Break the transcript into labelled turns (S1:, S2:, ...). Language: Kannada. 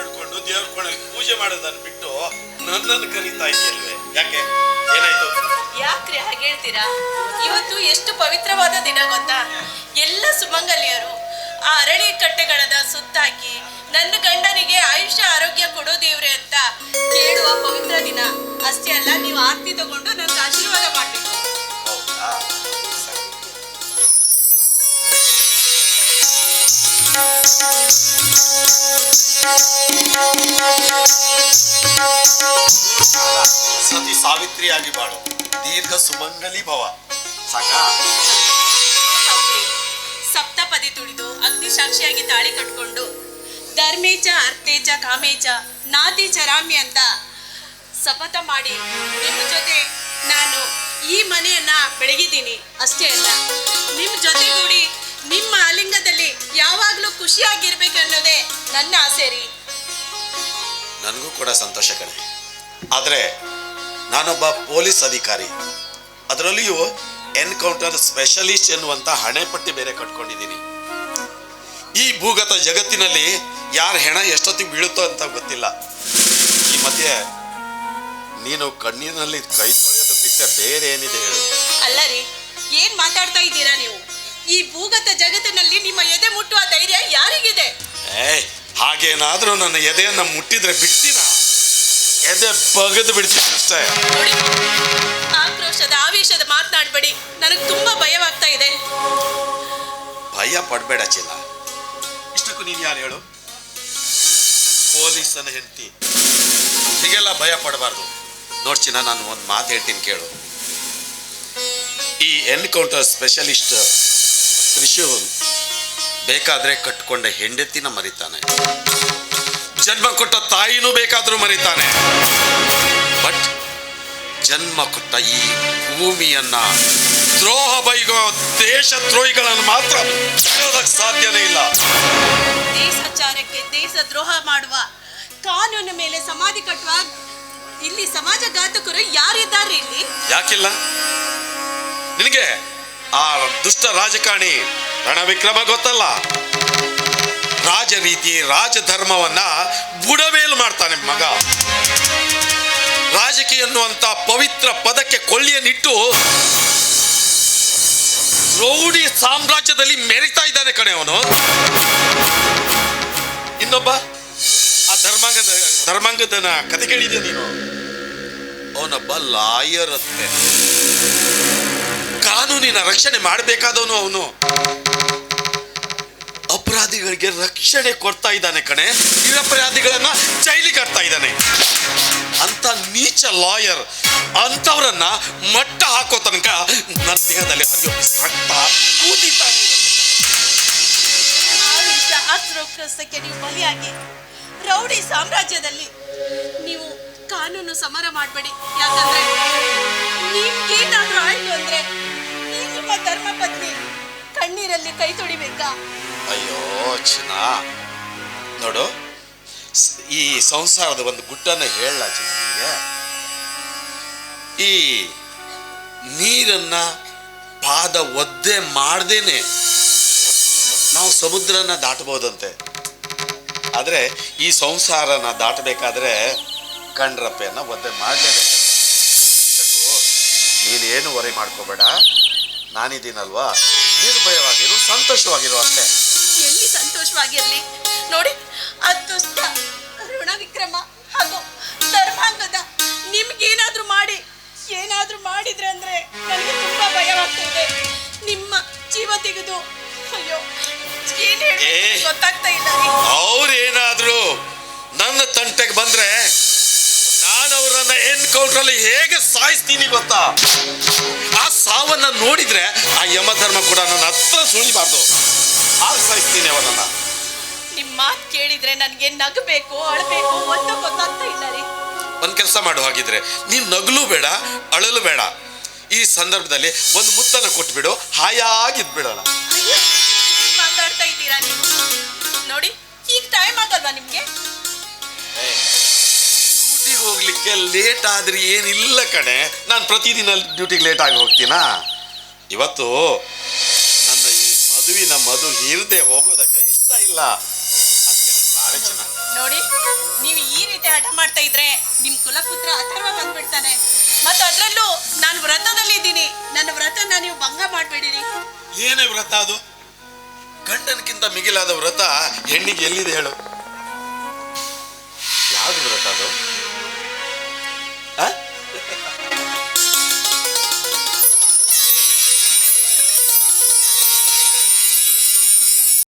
S1: ಹಿಡ್ಕೊಂಡು ದೇವ್ರ ಕೊಡಕ್ಕೆ ಪೂಜೆ ಮಾಡೋದನ್ನ ಬಿಟ್ಟು ನನ್ನನ್ನು ಕರೀತಾ ಇದೆಯಲ್ವೇ? ಯಾಕೆ? ಏನಾಯ್ತು?
S2: ಯಾಕ್ರಿ ಹಾಗೆ ಹೇಳ್ತೀರಾ? ಇವತ್ತು ಎಷ್ಟು ಪವಿತ್ರವಾದ ದಿನ ಗೊತ್ತಾ? ಎಲ್ಲ ಸುಮಂಗಲಿಯರು ಆ ಅರಳಿ ಕಟ್ಟೆಗಳನ್ನ ಸುತ್ತಾಕಿ ನನ್ನ ಗಂಡನಿಗೆ ಆಯುಷ್ಯ ಆರೋಗ್ಯ ಕೊಡೋ ದೇವ್ರೆ ಅಂತ ಕೇಳುವ ಪವಿತ್ರ ದಿನ. ಅಷ್ಟೇ ಅಲ್ಲ, ನೀವು ಆರತಿ ತಗೊಂಡು ನನ್ಗೆ
S1: ಸತಿ ಸಾವಿತ್ರಿಯಾಗಿ ಬಾಳು. ದೀರ್ಘ ಸುಮಂಗಲಿ ಭವ. ಸಾಕಾ
S2: ಸಪ್ತಪದಿ ತುಳಿದು ಅಗ್ನಿ ಸಾಕ್ಷಿಯಾಗಿ ತಾಳಿ ಕಟ್ಕೊಂಡು, ಧರ್ಮೇಚ, ಅರ್ಥೇಚ, ಕಾಮೇಚ, ನಾತಿ ಚರಾಮಿ ಅಂತ ಶಪಥ ಮಾಡಿ ನಿಮ್ಮ ಜೊತೆ ನಾನು ಈ ಮನೆಯನ್ನ ಬೆಳಗಿದ್ದೀನಿ. ಅಷ್ಟೇ ಅಲ್ಲ, ನಿಮ್ಮ ಜೊತೆಗೂಡಿ ನಿಮ್ಮ ಆಲಿಂಗದಲ್ಲಿ ಯಾವಾಗಲೂ ಖುಷಿಯಾಗಿರ್ಬೇಕು ಅನ್ನೋದೇ ನನ್ನ ಆಸೆ ರೀ.
S1: ನನಗೂ ಕೂಡ ಸಂತೋಷ ಕಣೆ. ಆದರೆ ನಾನೊಬ್ಬ ಪೊಲೀಸ್ ಅಧಿಕಾರಿ. ಅದರಲ್ಲಿಯೂ ಎನ್ಕೌಂಟರ್ ಸ್ಪೆಷಲಿಸ್ಟ್ ಎನ್ನುವಂತ ಹಣೆಪಟ್ಟಿ ಬೇರೆ ಕಟ್ಕೊಂಡಿದ್ದೀನಿ. ಈ ಭೂಗತ ಜಗತ್ತಿನಲ್ಲಿ ಯಾರ ಹೆಣ ಎಷ್ಟೊತ್ತಿಗೆ ಬೀಳುತ್ತೋ ಅಂತ ಗೊತ್ತಿಲ್ಲ. ಈ ಮಧ್ಯೆ ನೀನು ಕಣ್ಣೀರಿನಲ್ಲಿ ಕೈ ತೊಳೆಯೋದು ಬಿಟ್ಟರೆ ಬೇರೆ ಏನಿದೆ ಹೇಳು.
S2: ಅಲ್ಲ ರೀ ಏನ್ ಮಾತಾಡ್ತಾ ಇದ್ದೀರಾ ನೀವು? ಈ ಭೂಗತ ಜಗತ್ತಿನಲ್ಲಿ ನಿಮ್ಮ ಎದೆ ಮುಟ್ಟುವ ಧೈರ್ಯ ಯಾರಿಗಿದೆ?
S1: ಏಯ್ ಹಾಗೇನಾದ್ರೂ ನನ್ನ ಎದೆಯನ್ನ ಮುಟ್ಟಿದ್ರೆ ಬಿಡ್ತೀನ? ಎದೆ ಬಗದು ಬಿಡ್ತೀನಿ ಅಷ್ಟೇ.
S2: ನೋಡಿ ಆಕ್ರೋಶದ ಆವೇಶದ ಮಾತನಾಡಬೇಡಿ. ನನಗೆ ತುಂಬಾ ಭಯವಾಗ್ತಾ ಇದೆ.
S1: ಭಯ ಪಡ್ಬೇಡ ಚಿನ್ನ ಇಷ್ಟಕ್ಕೂ ನೀನು ಯಾರು ಹೇಳು? ಪೊಲೀಸನ ಹೆಂಡತಿ. ಹೀಗೆಲ್ಲ ಭಯ ಪಡಬಾರ್ದು. ನೋಡ್ಚಿನ ಚಿನ್ನ ನಾನು ಒಂದು ಮಾತು ಹೇಳ್ತೀನಿ ಕೇಳು. ಈ ಎನ್ಕೌಂಟರ್ ಸ್ಪೆಷಲಿಸ್ಟ್ ತ್ರಿಶೂಲ್ ಬೇಕಾದ್ರೆ ಕಟ್ಕೊಂಡ ಹೆಂಡತಿನ ಮರಿತಾನೆ. ಜನ್ಮ ಕೊಟ್ಟ ತಾಯಿನೂ ಬೇಕಾದ್ರೂ ಮರಿತಾನೆ. ಬಟ್ ಜನ್ಮ ಕೊಟ್ಟ ಈ ಭೂಮಿಯನ್ನ ದ್ರೋಹ ಬೈಗೋ ದೇಶದ್ರೋಹಿಗಳನ್ನು ಮಾತ್ರ ಬಿಡೋದಕ್ಕೆ ಸಾಧ್ಯನೇ ಇಲ್ಲ.
S2: ದೇಶಾಚಾರಕ್ಕೆ ದೇಶ ದ್ರೋಹ ಮಾಡುವ ಕಾನೂನು ಮೇಲೆ ಸಮಾಧಿ ಕಟ್ಟುವ ಇಲ್ಲಿ ಸಮಾಜ ಘಾತಕರು ಯಾರಿದ್ದಾರೆ ಇಲ್ಲಿ?
S1: ಯಾಕಿಲ್ಲ? ನಿನಗೆ ಆ ದುಷ್ಟ ರಾಜಕಾರಣಿ ರಣವಿಕ್ರಮ ಗೊತ್ತಲ್ಲ? ರಾಜ ರೀತಿ ರಾಜಧರ್ಮವನ್ನ ಬುಡಮೇಲು ಮಾಡ್ತಾನೆ ಮಗ. ರಾಜಕೀಯ ಅನ್ನುವಂತ ಪವಿತ್ರ ಪದಕ್ಕೆ ಕೊಳ್ಳಿಯನ್ನಿಟ್ಟು ರೌಡಿ ಸಾಮ್ರಾಜ್ಯದಲ್ಲಿ ಮೆರಿತಾ ಇದ್ದಾನೆ ಕಣೆ ಅವನು. ಇನ್ನೊಬ್ಬ? ಆ ಧರ್ಮಾಂಗದ, ಧರ್ಮಾಂಗದನ ಕತೆ ಕೇಳಿದ್ಯಾ ನೀನು? ಅವನೊಬ್ಬ ಲಾಯರ್ ಅಂತೆ ಕಾನೂನಿನ ರಕ್ಷಣೆ ಮಾಡಬೇಕಾದವನು ಅವನು. ಅಪರಾಧಿಗಳಿಗೆ ರಕ್ಷಣೆ ಕೊಡ್ತಾ ಇದ್ದಾನೆ ಕಣೆ. ನಿರಪರಾಧಿಗಳನ್ನ ಜೈಲಿಗೆ ಕಟ್ತಾ ಇದ್ದಾನೆ. ಅಂತ ನೀಚ ಲಾಯರ್ ಅಂತವರನ್ನ ಮಟ್ಟ ಹಾಕೋ ತನಕ ನನ್ನ ದೇಹದಲ್ಲಿ ಹರಿಯೋ ರಕ್ತ ಕೂದಿತಾ ಇದೆ.
S2: ಆವೇಶ ಆಕ್ರೋಶಕ್ಕೆ ನೀವು ರೌಡಿ ಸಾಮ್ರಾಜ್ಯದಲ್ಲಿ ನೀವು ಕಾನೂನು ಸಮರ ಮಾಡಬೇಡಿ. ಯಾಕಂದ್ರೆ ನೀವು ಆಯ್ತು ಅಂದ್ರೆ ನೀವು ಧರ್ಮ ಪತ್ನಿ ಕಣ್ಣೀರಲ್ಲಿ ಕೈ ತೊಡಿಬೇಕಾ
S1: ಅಯ್ಯೋ, ಚಿನ್ನ. ನೋಡು ಈ ಸಂಸಾರದ ಒಂದು ಗುಟ್ಟನ್ನ ಹೇಳ ಚಿನ್ನ ನಿನಗೆ. ಈ ನೀರನ್ನ ಪಾದ ಒದ್ದೆ ಮಾಡ್ದೇನೆ. ನಾವು ಸಮುದ್ರನ ದಾಟಬಹುದಂತೆ. ಆದರೆ ಈ ಸಂಸಾರನ ದಾಟಬೇಕಾದ್ರೆ ಕಣ್ರಪ್ಪೆಯನ್ನು ಒದ್ದೆ ಮಾಡಲೇಬೇಕು. ನೀನೇನು ವರೆ ಮಾಡ್ಕೋಬೇಡ. ನಾನಿದ್ದೀನಲ್ವಾ? ನಿರ್ಭಯವಾಗಿರು ಸಂತೋಷವಾಗಿರು ಅಷ್ಟೇ
S2: ಎಲ್ಲಿ ಸಂತೋಷವಾಗಿರ್ಲಿ? ನೋಡಿ ಅದುಷ್ಟ ಋಣ ವಿಕ್ರಮ ಹಾಗೂ ಧರ್ಮಾಂಗದ ನಿಮ್ಗೇನಾದ್ರೂ ಮಾಡಿ ಏನಾದ್ರೂ ಮಾಡಿದ್ರೆ ಅಂದ್ರೆ ನನಗೆ ತುಂಬಾ ಭಯ ಭಯವಾಗ್ತಿದೆ. ನಿಮ್ಮ ಜೀವ ತೆಗೆದು ಅಯ್ಯೋ ಏನ್
S1: ಹೇಳಿ.
S2: ಗೊತ್ತಾಗ್ತಾ ಇಲ್ಲ.
S1: ಅವ್ರೇನಾದ್ರೂ ನನ್ನ ತಂಟೆಗೆ ಬಂದ್ರೆ ಅವರನ್ನ ಎನ್ಕೌಂಟರ್ ಅಲ್ಲಿ ಹೇಗೆ ಸಾಯಿಸ್ತೀನಿ ಗೊತ್ತಾ? ಆ ಸಾವನ್ನ ನೋಡಿದ್ರೆ ಆ ಯಮಧರ್ಮ ಕೂಡ ನನ್ನ ಹತ್ರ ಸುಳಿಬಾರ್ದು. ಆಗ ಸಾಯಿಸ್ತೀನಿ ಅವನನ್ನ.
S2: ನಿಮ್ ಮಾತ್ ಕೇಳಿದ್ರೆ ನನ್ಗೆ ನಗಬೇಕು ಅಳಬೇಕು ಒಂದು ಗೊತ್ತಾಗ್ತಾ ಇಲ್ಲ ರೀ.
S1: ಒಂದ್ ಕೆಲಸ ಮಾಡು ಹಾಗಿದ್ರೆ. ನೀನ್ ನಗಲು ಬೇಡ ಅಳಲು ಬೇಡ. ಈ ಸಂದರ್ಭದಲ್ಲಿ ಒಂದು ಮುತ್ತನ ಕೊಟ್ಬಿಡು
S2: ಹಾಯಾಗಿದ್ ಬಿಡೋಣ ಮಾತಾಡ್ತಾ ಇದ್ದೀರಾ ನೀವು? ನೋಡಿ ಈಗ ಟೈಮ್ ಆಗಲ್ವಾ ನಿಮ್ಗೆ?
S1: ಡ್ಯೂಟಿಗೆ ಹೋಗ್ಲಿಕ್ಕೆ ಲೇಟ್ ಆದ್ರೆ ಏನಿಲ್ಲ ಕಣೆ. ನಾನು ಪ್ರತಿದಿನ ಡ್ಯೂಟಿಗೆ ಲೇಟ್ ಆಗಿ ಹೋಗ್ತೀನಾ? ಇವತ್ತು ನನ್ನ ಈ ಮದುವಿನ ಮಧು ಇರದೆ ಹೋಗೋದಕ್ಕೆ ಇಷ್ಟ ಇಲ್ಲ. ಅದ್ಕೆ ಭಾಳ ಜನ
S2: ನೋಡಿ ನೀವು ಈ ರೀತಿ ಹಠ ಮಾಡ್ತಾ ಇದ್ರೆ ನಿಮ್ ಕುಲಪುತ್ರ ಅಥರ್ವ ಬಂದ್ಬಿಡ್ತಾನೆ. ಮತ್ತೆ ಅದರಲ್ಲೂ ನಾನು ವ್ರತದಲ್ಲಿ ಇದ್ದೀನಿ. ನನ್ನ ವ್ರತನ ನೀವು ಭಂಗ ಮಾಡ್ಬೇಡಿರಿ.
S1: ಏನೇ ವ್ರತ ಅದು? ಗಂಡನಕ್ಕಿಂತ ಮಿಗಿಲಾದ ವ್ರತ ಹೆಣ್ಣಿಗೆ ಎಲ್ಲಿದೆ ಹೇಳು? ಯಾವ್ದು ವ್ರತ ಅದು?